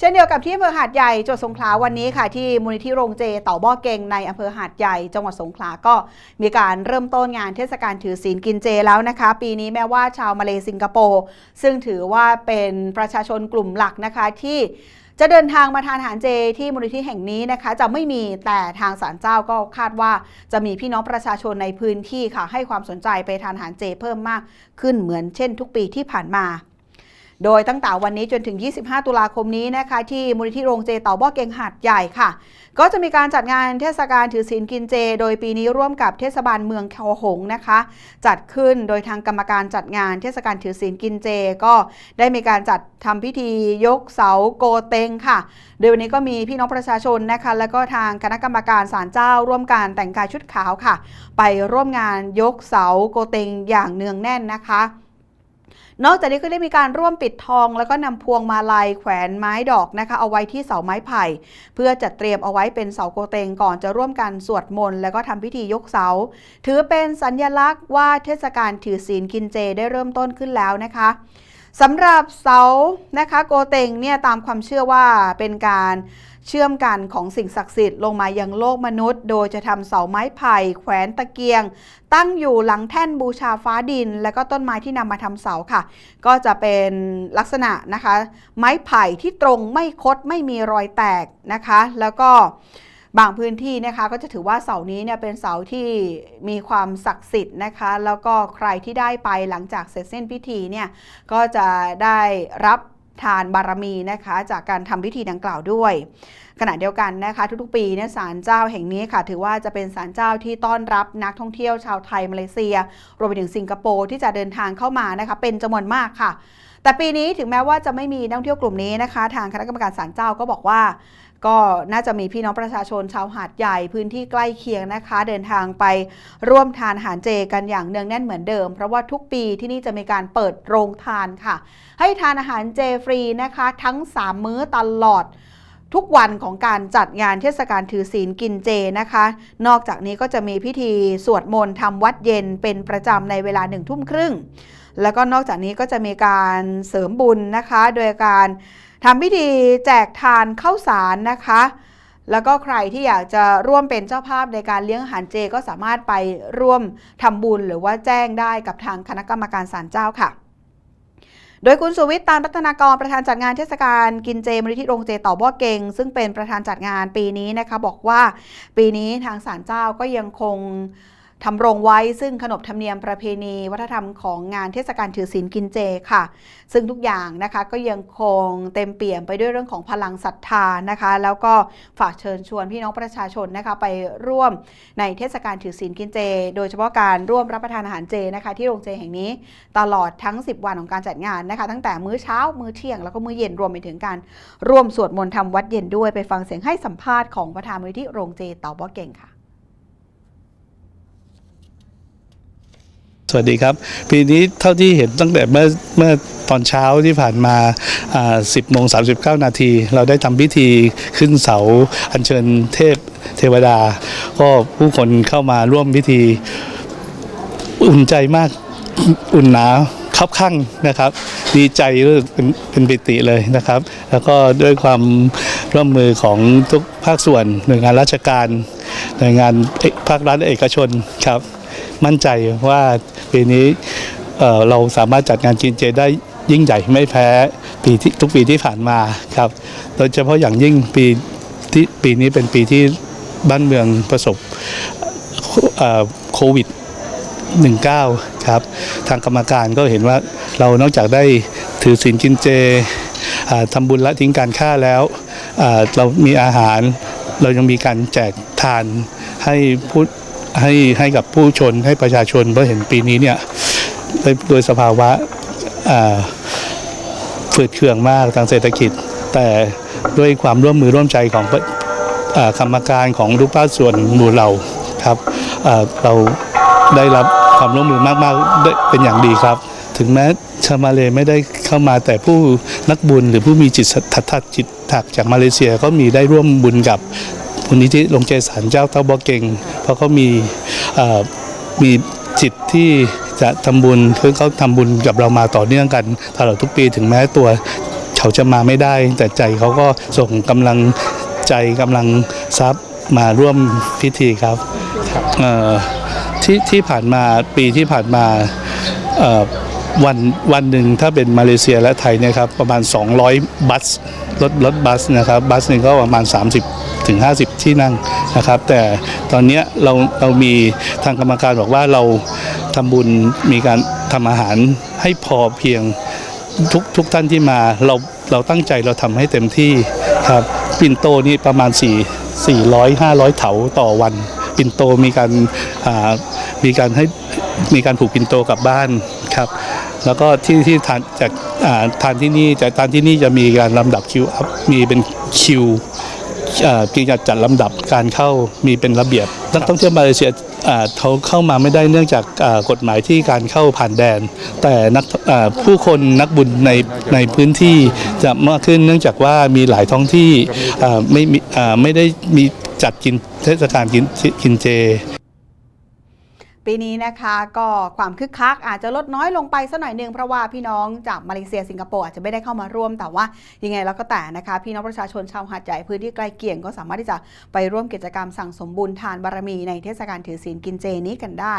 เช่นเดียวกับที่อำเภอหาดใหญ่จังหวัดสงขลาวันนี้ค่ะ ที่มูลนิธิโรงเจเต่าบ่อเกงในอำเภอหาดใหญ่จังหวัดสงขลาก็มีการเริ่มต้นงานเทศกาลถือศีลกินเจแล้วนะคะ ปีนี้แม้ว่าชาวมาเลสิงคโปร์ซึ่งถือว่าเป็นประชาชนกลุ่มหลักนะคะที่จะเดินทางมาทานอาหารเจที่มูลนิธิแห่งนี้นะคะ จะไม่มีแต่ทางศาลเจ้าก็คาดว่าจะมีพี่น้องประชาชนในพื้นที่ค่ะ ให้ความสนใจไปทานอาหารเจเพิ่มมากขึ้นเหมือนเช่น ทุกปีที่ผ่านมา โดยตั้งแต่วันนี้จนถึง 25 ตุลาคมนี้นะคะ ที่มูลนิธิโรงเจเต่าบ่อเกงหาดใหญ่ค่ะ ก็จะมีการจัดงานเทศกาลถือศีลกินเจ โดยปีนี้ร่วมกับเทศบาลเมืองแควหงนะคะ จัดขึ้นโดยทางกรรมการจัดงานเทศกาลถือศีลกินเจ ก็ได้มีการจัดทำพิธียกเสาโกเตงค่ะ โดยวันนี้ก็มีพี่น้องประชาชนนะคะ แล้วก็ทางคณะกรรมการศาลเจ้า ร่วมการแต่งกายชุดขาวค่ะ ไปร่วมงานยกเสาโกเตงอย่างเนืองแน่นนะคะ นอกจากนี้ก็ได้มีการร่วมปิดทอง แล้วก็นำพวงมาลัยแขวนไม้ดอกนะคะ เอาไว้ที่เสาไม้ไผ่ เพื่อจัดเตรียมเอาไว้เป็นเสาโกเตงก่อนจะร่วมกันสวดมนต์แล้วก็ทำพิธียกเสา ถือเป็นสัญญลักษณ์ว่าเทศกาลถือศีลกินเจได้เริ่มต้นขึ้นแล้วนะคะ สำหรับเสานะคะโกเตงเนี่ยตามความเชื่อว่าเป็นการเชื่อมกันของสิ่งศักดิ์สิทธิ์ลงมายังโลกมนุษย์ โดยจะทำเสาไม้ไผ่แขวนตะเกียง ตั้งอยู่หลังแท่นบูชาฟ้าดิน และก็ต้นไม้ที่นำมาทำเสาค่ะ ก็จะเป็นลักษณะนะคะ ไม้ไผ่ที่ตรงไม่คดไม่มีรอยแตกนะคะ แล้วก็ บางพื้นที่นะคะก็จะถือว่าเสานี้เนี่ยเป็นเสาที่มีความศักดิ์สิทธิ์นะคะ แล้วก็ใครที่ได้ไปหลังจากเสร็จเส้นพิธีเนี่ยก็จะได้รับทานบารมีนะคะจากการทำพิธีดังกล่าวด้วย ขณะเดียวกันนะคะ ทุกๆปีเนี่ยศาลเจ้าแห่งนี้ค่ะ ถือว่าจะเป็นศาลเจ้าที่ต้อนรับนักท่องเที่ยวชาวไทยมาเลเซีย รวมไปถึงสิงคโปร์ที่จะเดินทางเข้ามานะคะ เป็นจำนวนมากค่ะ แต่ปีนี้ถึงแม้ว่าจะไม่มีนักท่องเที่ยวกลุ่มนี้นะคะ ทางคณะกรรมการศาลเจ้าก็บอกว่า ก็น่าจะมีพี่น้องประชาชนชาวหาดใหญ่พื้นที่ใกล้เคียงนะคะ เดินทางไปร่วมทานอาหารเจกันอย่างเนืองแน่นเหมือนเดิม เพราะว่าทุกปีที่นี่จะมีการเปิดโรงทานค่ะ ให้ทานอาหารเจฟรีนะคะ ทั้ง 3 มื้อตลอด ทุกวันของการจัดงานเทศกาลถือศีลกินเจนะคะ นอกจากนี้ก็จะมีพิธีสวดมนต์ทำวัดเย็นเป็นประจำในเวลาหนึ่งทุ่มครึ่ง แล้วก็นอกจากนี้ก็จะมีการเสริมบุญนะคะ โดยการทำพิธีแจกทานข้าวสารนะคะ แล้วก็ใครที่อยากจะร่วมเป็นเจ้าภาพในการเลี้ยงอาหารเจก็สามารถไปร่วมทำบุญหรือว่าแจ้งได้กับทางคณะกรรมการศาลเจ้าค่ะ โดยคุณสุวิทย์ตานรัตนากรประธานจัดงานเทศกาลกินเจมริธิโรงเจต่อบ่อเกงซึ่งเป็นประธานจัดงานปีนี้นะคะบอกว่าปีนี้ทางศาลเจ้าก็ยังคง ทำรงไว้ซึ่งขนบธรรมเนียมประเพณี วัฒนธรรมของงานเทศกาลถือศีลกินเจค่ะ ซึ่งทุกอย่างนะคะก็ยังคงเต็มเปี่ยมไปด้วยเรื่องของพลังศรัทธานะคะ แล้วก็ฝากเชิญชวนพี่น้องประชาชนนะคะไปร่วมในเทศกาลถือศีลกินเจ โดยเฉพาะการร่วมรับประทานอาหารเจนะคะที่โรงเจแห่งนี้ตลอดทั้ง 10 วันของการจัดงานนะคะ ตั้งแต่มื้อเช้า มื้อเที่ยงแล้วก็มื้อเย็นรวมไปถึงการร่วมสวดมนต์ทำวัดเย็นด้วยไปฟังเสียงให้สัมภาษณ์ของประธานมูลนิธิโรงเจเต่าบ่อเก่งค่ะ สวัสดีครับ ปีนี้เท่าที่เห็นตั้งแต่เมื่อเมื่อตอนเช้าที่ผ่านมา 10โมง39 นาที เราได้ทำพิธีขึ้นเสาอัญเชิญเทพเทวดา ก็ผู้คนเข้ามาร่วมพิธี อุ่นใจมากอุ่นหนาวคับข้างนะครับ ดีใจรู้สึกเป็นเป็นปิติเลยนะครับ แล้วก็ด้วยความร่วมมือของทุกภาคส่วนหน่วยงานราชการหน่วยงานภาครัฐเอกชนครับ มั่นใจว่าปีนี้เราสามารถจัดงานกินเจได้ยิ่งใหญ่ไม่แพ้ปีที่ทุกปีที่ผ่านมาครับ โดยเฉพาะอย่างยิ่งปีที่ปีนี้เป็นปีที่บ้านเมืองประสบโควิด 19 ครับ ทางกรรมการก็เห็นว่าเรานอกจากได้ถือศีลกินเจอ่าทำบุญละทิ้งการฆ่าแล้วเรามีอาหาร เรายังมีการแจกทานให้ผู้ ให้ให้กับผู้ชนให้ประชาชนเพราะเห็นปีนี้เนี่ยโดยสภาวะฝืดเคืองมากทางเศรษฐกิจ แต่ด้วยความร่วมมือร่วมใจของกรรมการของทุกภาคส่วนหมู่เราครับเราได้รับความร่วมมือมากๆได้เป็นอย่างดีครับ ถึงแม้ชาวมาเลไม่ได้เข้ามาแต่ผู้นักบุญหรือผู้มีจิตศรัทธาจิตถักจากมาเลเซียก็มีได้ร่วมบุญกับ มูลนิธิลงใจสารเจ้าเต้าบอเก่งเพราะเขามีมีจิตที่จะทำบุญคือเขาทำบุญกับเรามาต่อเนื่องกันตลอดทุกปีถึงแม้ตัวเขาจะมาไม่ได้ แต่ใจเขาก็ส่งกำลังใจกำลังทรัพย์มาร่วมพิธีครับที่ที่ผ่านมาปีที่ผ่านมาวันวันหนึ่งถ้าเป็นมาเลเซียและไทยเนี่ยครับประมาณ 200 บัสรถรถบัสนะครับ บัสหนึ่งก็ประมาณ 30 ถึง 50 ที่นั่งนะครับ แต่ตอนนี้เราเรามีทางกรรมการบอกว่าเราทำบุญมีการทำอาหารให้พอเพียงทุกทุกท่านที่มาเราเราตั้งใจเราทำให้เต็มที่ครับปินโตนี่ประมาณ 4 400 500 เถาต่อวันปินโตมีการมีการให้มีการผูกปินโตกลับบ้านครับแล้วก็ที่ที่ทานจากทานที่นี่จากทานที่นี่จะมีการลำดับคิวอัพมีเป็นคิว อ่ามีการจัดลำดับการเข้ามีเป็นระเบียบนักท่องเที่ยวมาเลเซียอ่าเขาเข้ามาไม่ได้เนื่องจากอ่ากฎหมายที่การเข้าผ่านแดน แต่นักอ่าผู้คนนักบุญในในพื้นที่จะมากขึ้นเนื่องจากว่ามีหลายท้องที่อ่าไม่มีอ่าไม่ได้มีจัดกินเทศกาลกินกินเจ ปีนี้นะคะก็ความคึกคักอาจจะลดน้อยลงไปสักหน่อยหนึ่งเพราะว่าพี่น้องจากมาเลเซียสิงคโปร์อาจจะไม่ได้เข้ามาร่วมแต่ว่ายังไงแล้วก็แต่นะคะ พี่น้องประชาชนชาวหาดใหญ่พื้นที่ใกล้เคียงก็สามารถที่จะไปร่วมกิจกรรมสั่งสมบุญทานบารมีในเทศกาลถือศีลกินเจนี้กันได้